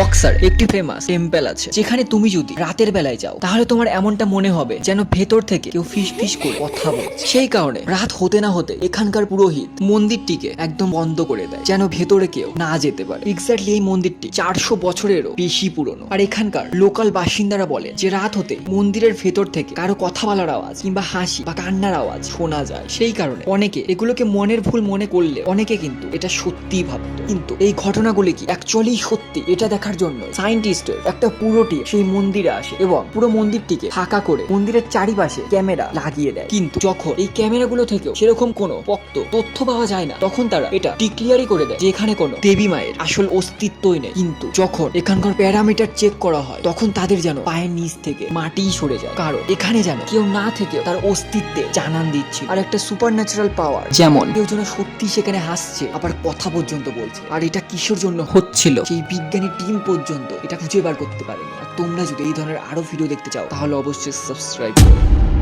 Boxer, একটি famous temple আছে, যেখানে তুমি যদি রাতের বেলায় যাও, তাহলে তোমার এমনটা মনে হবে যেন ভেতর থেকে কেউ ফিস ফিস করে কথা বলছে। সেই কারণে রাত হতে না হতে এখানকার পুরোহিত মন্দিরটিকে একদম বন্ধ করে দেয়, যেন ভেতরে কেউ না যেতে পারে। এক্স্যাক্টলি এই মন্দিরটি চারশো বছরেরও বেশি পুরনো। আর এখানকার লোকাল বাসিন্দারা বলেন যে রাত হতে মন্দিরের ভেতর থেকে কারও কথা বলার আওয়াজ কিংবা হাসি বা কান্নার আওয়াজ শোনা যায়। সেই কারণে অনেকে এগুলোকে মনের ভুল মনে করলে অনেকে কিন্তু এটা সত্যিই ভাবতো। কিন্তু এই ঘটনাগুলি কি অ্যাকচুয়ালি সত্যি? এটা দেখার জন্য। সায়েন্টিস্টের একটা পুরো টিম সেই মন্দিরে আসে এবং পুরো মন্দিরটিকে ফাঁকা করে মন্দিরের চারিপাশে ক্যামেরা লাগিয়ে দেয়। কিন্তু যখন এই ক্যামেরাগুলো থেকেও সেরকম কোনো পক্ত তথ্য পাওয়া যায় না, তখন তারা এটা ডিক্লিয়ারই করে দেয় যে এখানে কোনো দেবী মায়ের আসল অস্তিত্বই নেই। কিন্তু যখন এখানকার প্যারামিটার চেক করা হয়, তখন তাদের যেন পায়ের নিচ থেকে মাটিই সরে যায়। কারণ এখানে যেন কেউ না থেকে তার অস্তিত্বে জানান দিচ্ছে। আর একটা সুপার ন্যাচারাল পাওয়ার যেমন কেউ যেন সত্যি সেখানে হাসছে, আবার কথা পর্যন্ত বলছে। আর এটা কিসের জন্য হচ্ছিল? সেই বিজ্ঞানী টিম পর্যন্ত। এটা খুঁজে বার করতে পারেনি। আর তোমরা যদি এই ধরনের আরও ভিডিও দেখতে চাও, তাহলে অবশ্যই সাবস্ক্রাইব করো।